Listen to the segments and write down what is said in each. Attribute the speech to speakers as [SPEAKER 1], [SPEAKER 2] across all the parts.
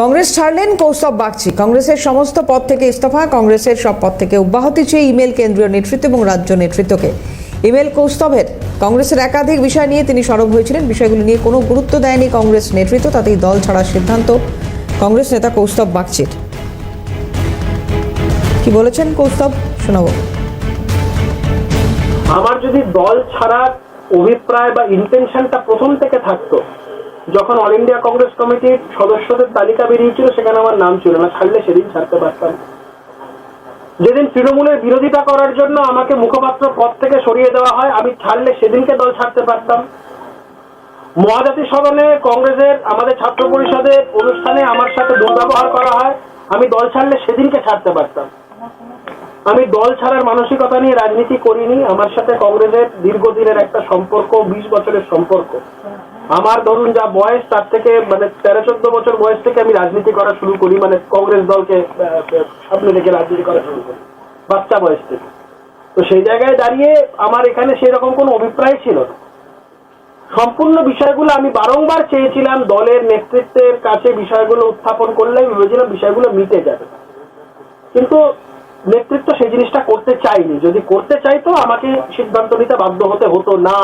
[SPEAKER 1] কংগ্রেস ছাড়লেন কৌস্তব বাগচি। কংগ্রেসের সমস্ত পদ থেকে ইস্তফা, কংগ্রেসের সব পদ থেকে অব্যাহতি চেয়ে ইমেল কেন্দ্রীয় নেতৃত্ব এবং রাজ্য নেতৃত্বকে। ইমেল কৌস্তবের, কংগ্রেসের একাধিক বিষয় নিয়ে তিনি সরব হয়েছিলেন। বিষয়গুলি নিয়ে কোনো গুরুত্ব দেয়নি কংগ্রেস নেতৃত্ব, তাতেই দল ছাড়ার সিদ্ধান্ত কংগ্রেস নেতা কৌস্তব বাগচির। কি বলেছেন কৌস্তব? শোনাবো।
[SPEAKER 2] আমার যদি দল ছাড়ার অভিপ্রায় বা ইন্টেনশনটা প্রথম থেকে থাকতো যখন অল ইন্ডিয়া কংগ্রেস কমিটির সদস্যদের তালিকা বেরিয়েছিল, সেখানে আমার নাম ছিল না। ছাড়লে সেদিন ছাড়তে পারতাম। যেদিন তৃণমূলের বিরোধিতা করার জন্য আমাকে মুখপাত্র পদ থেকে সরিয়ে দেওয়া হয়, আমি ছাড়লে সেদিনকে দল ছাড়তে পারতাম। মহাজাতি সদনে কংগ্রেসের, আমাদের ছাত্র পরিষদের অনুষ্ঠানে আমার সাথে দুর্ব্যবহার করা হয়। আমি দল ছাড়লে সেদিনকে ছাড়তে পারতাম। আমি দল ছাড়ার মানসিকতা নিয়ে রাজনীতি করিনি। আমার সাথে কংগ্রেসের দীর্ঘদিনের একটা সম্পর্ক, বিশ বছরের সম্পর্ক। আমার ধরুন যা বয়স, তার থেকে মানে তেরো চোদ্দ বছর বয়স থেকে আমি রাজনীতি করা শুরু করি মানে কংগ্রেস দলকে সামনে রেখে রাজনীতি করা শুরু করি বাচ্চা বয়স থেকে। তো সেই জায়গায় দাঁড়িয়ে আমার এখানে সেরকম কোনো অভিপ্রায় ছিল না। সম্পূর্ণ বিষয়গুলো আমি বারংবার চেয়েছিলাম, দলের নেতৃত্বের কাছে বিষয়গুলো উত্থাপন করলে, আমি ভেবেছিলাম বিষয়গুলো মিটে যাবে। কিন্তু নেতৃত্ব সেই জিনিসটা করতে চাইনি। যদি করতে চাইতো, আমাকে সিদ্ধান্ত নিতে বাধ্য হতে হতো না।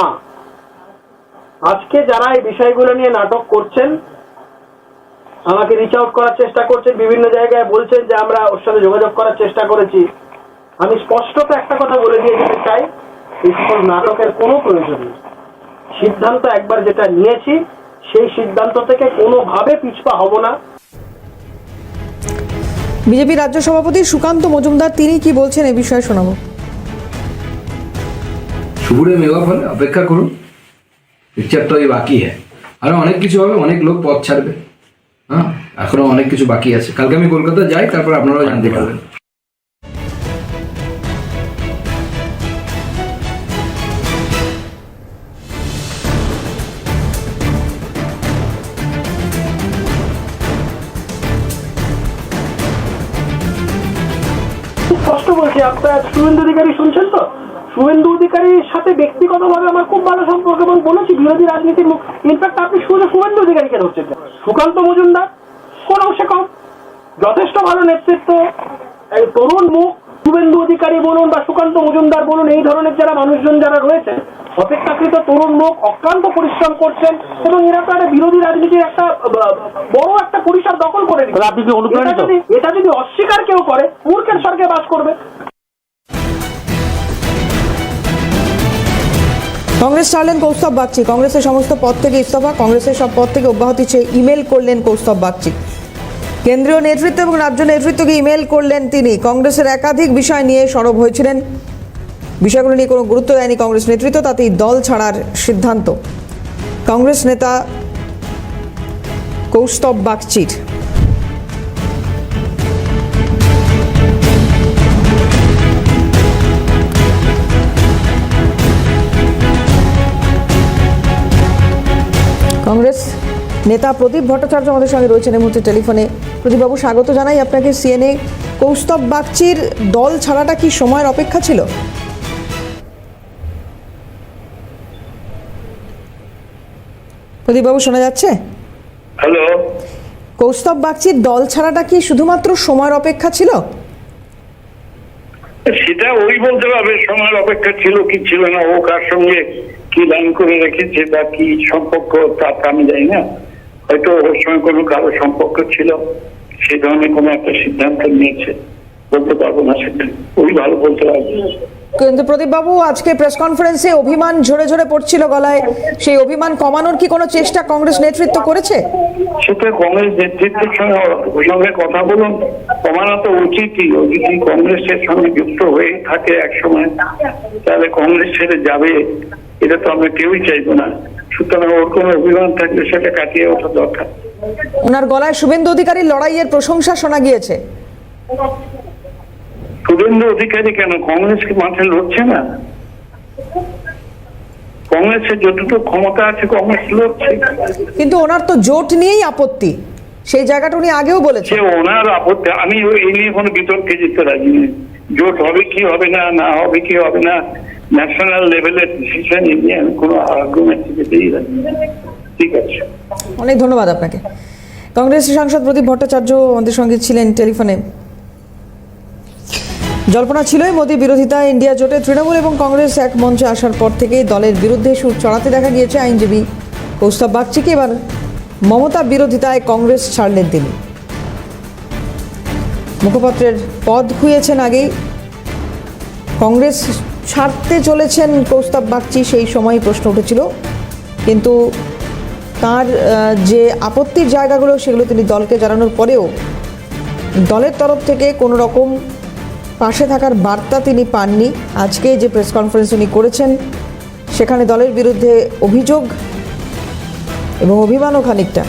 [SPEAKER 2] আজকে যারা এই বিষয়গুলো নিয়ে নাটক করছেন আমাকে রিচ আউট করার চেষ্টা করছেন বিভিন্ন জায়গায় বলছেন যে আমরা ওর সাথে যোগাযোগ করার চেষ্টা করেছি। আমি স্পষ্টত একটা কথা বলে দিয়ে যেতে চাই এই সকল নাটকের কোনো প্রয়োজন নেই। সিদ্ধান্ত একবার যেটা নিয়েছি সেই সিদ্ধান্ত থেকে কোনোভাবে পিছপা হব না।
[SPEAKER 1] বিজেপি রাজ্য সভাপতি সুকান্ত মজুমদার তিনি কি বলছেন এ বিষয়ে শোনাবো।
[SPEAKER 3] শুভুরে ফলে অপেক্ষা করুন। পিকচার তো এই বাকি হ্যাঁ আরও অনেক কিছু হবে, অনেক লোক পথ ছাড়বে। হ্যাঁ এখনও অনেক কিছু বাকি আছে। কালকে আমি কলকাতা যাই, তারপর আপনারাও জানতে পারবেন।
[SPEAKER 2] খুব কষ্ট বলছি আপনার শুভেন্দু অধিকারী শুনছেন তো? শুভেন্দু অধিকারীর সাথে ব্যক্তিগতভাবে আমার খুব ভালো সম্পর্ক এবং বলেছি বিরোধী রাজনীতির মুখ ইনফ্যাক্ট আপনি শুধু শুভেন্দু ধরছেন কেন? সুকান্ত মজুমদার কোন অংশে কম যথেষ্ট ভালো নেতৃত্ব তরুণ মুখ শুভেন্দু অধিকারী বলুন বা সুকান্ত মজুমদার বলুন এই ধরনের যারা মানুষজন যারা রয়েছে অপেক্ষাকৃত তরুণ লোক অক্লান্ত পরিশ্রম করছেন এবং এরা তো একটা বিরোধী রাজনীতির একটা বড় একটা পরিসর দখল করে এটা যদি অস্বীকার কেউ করে মূর্খের স্বর্গে বাস করবে।
[SPEAKER 1] কংগ্রেস ছাড়লেন কৌস্তব বাগচি। কংগ্রেসের সমস্ত পদ থেকে ইস্তফা, কংগ্রেসের সব পদ থেকে অব্যাহতি চেয়ে ইমেল করলেন কৌস্তব বাগচি। কেন্দ্রীয় নেতৃত্ব এবং রাজ্য নেতৃত্বকে ইমেল করলেন তিনি। কংগ্রেসের একাধিক বিষয় নিয়ে সরব হয়েছিলেন। বিষয়গুলো নিয়ে কোনো গুরুত্ব দেয়নি কংগ্রেস নেতৃত্ব, তাতেই দল ছাড়ার সিদ্ধান্ত। কংগ্রেস নেতা কৌস্তব বাগচির। কংগ্রেস নেতা প্রদীপ ভট্টাচার্য আমাদের সঙ্গে রয়েছেন এই মুহূর্তে টেলিফোনে। প্রদীপবাবু স্বাগত জানাই আপনাকে সিএনএ কৌস্তব বাগচির দল ছাড়াটা কি সময়ের অপেক্ষা ছিল? প্রদীপবাবু শোনা যাচ্ছে?
[SPEAKER 4] হ্যালো।
[SPEAKER 1] কৌস্তব বাগচির দল ছাড়াটা কি শুধুমাত্র সময়ের অপেক্ষা ছিল?
[SPEAKER 4] সেটা ওই বলতে পারবে, সময়ের অপেক্ষা ছিল কি ছিল না, ও কার সঙ্গে কি লাইন করে রেখেছে বা কি সম্পর্ক তা আমি জানি না। হয়তো ওর সঙ্গে কোনো কারও সম্পর্ক ছিল, সে ধরনের কোনো একটা সিদ্ধান্ত নিয়েছে। বলতে পারব না সেটা ওই ভালো বলতে পারবে।
[SPEAKER 1] কিন্তু প্রদীপবাবু আজকে প্রেস কনফারেন্সে অভিমান ঝরে ঝরে পড়ছিল গলায়। সেই অভিমান কমানোর কি কোনো চেষ্টা কংগ্রেস নেতৃত্ব করেছে?
[SPEAKER 4] সেটা কংগ্রেস নেতৃত্বের সঙ্গে কথা বলুন। কমানো তো উচিতই। যদি কংগ্রেসের সঙ্গে যুক্ত হয়ে থাকে একসময় তাহলে কংগ্রেস ছেড়ে যাবে। এটা তো আমরা কেউই চাইব না। সুতরাং ওর কোনো অভিমান থাকলে সেটা কাটিয়ে ওঠা দরকার।
[SPEAKER 1] ওনার গলায় শুভেন্দু অধিকারীর লড়াইয়ের প্রশংসা শোনা গিয়েছে।
[SPEAKER 4] শুভেন্দু অধিকারী কেন? কংগ্রেসকে মাঠে লড়ছে না? কংগ্রেসের যতটুকু ক্ষমতা আছে কংগ্রেস লড়ছে।
[SPEAKER 1] কিন্তু ওনার তো জোট নিয়েই আপত্তি। সেই জায়গাটা উনি আগেও
[SPEAKER 4] সে
[SPEAKER 1] বলেছেন
[SPEAKER 4] ওনার আপত্তি আমি এই নিয়ে কোনো বিতর্কে যেতে রাজি নেই জোট হবে কি হবে না না হবে কি হবে না ন্যাশনাল লেভেলের ডিসিশন নিয়ে আমি কোনো আর্গুমেন্ট যেতেই রাজি। ঠিক আছে।
[SPEAKER 1] অনেক ধন্যবাদ আপনাকে। কংগ্রেসের সাংসদ প্রদীপ ভট্টাচার্য আমাদের সঙ্গে ছিলেন টেলিফোনে। জল্পনা ছিলই মোদী বিরোধিতা ইন্ডিয়া জোটে তৃণমূল এবং কংগ্রেস এক মঞ্চে আসার পর থেকেই দলের বিরুদ্ধে সুর চড়াতে দেখা গিয়েছে আইনজীবী। কৌস্তব বাগচিকে এবার মমতা বিরোধিতায় কংগ্রেস ছাড়লেন তিনি। মুখপাত্রের পদ খুঁয়েছেন আগেই। কংগ্রেস ছাড়তে চলেছেন কৌস্তব বাগচি, সেই সময় প্রশ্ন উঠেছিল। কিন্তু তার যে আপত্তির জায়গাগুলো, সেগুলো তিনি দলকে জানানোর পরেও দলের তরফ থেকে কোনো রকম পাশে থাকার বার্তা তিনি পাননি। আজকে যে প্রেস কনফারেন্স উনি করেছেন, সেখানে দলের বিরুদ্ধে অভিযোগ এবং অভিমানও খানিকটা।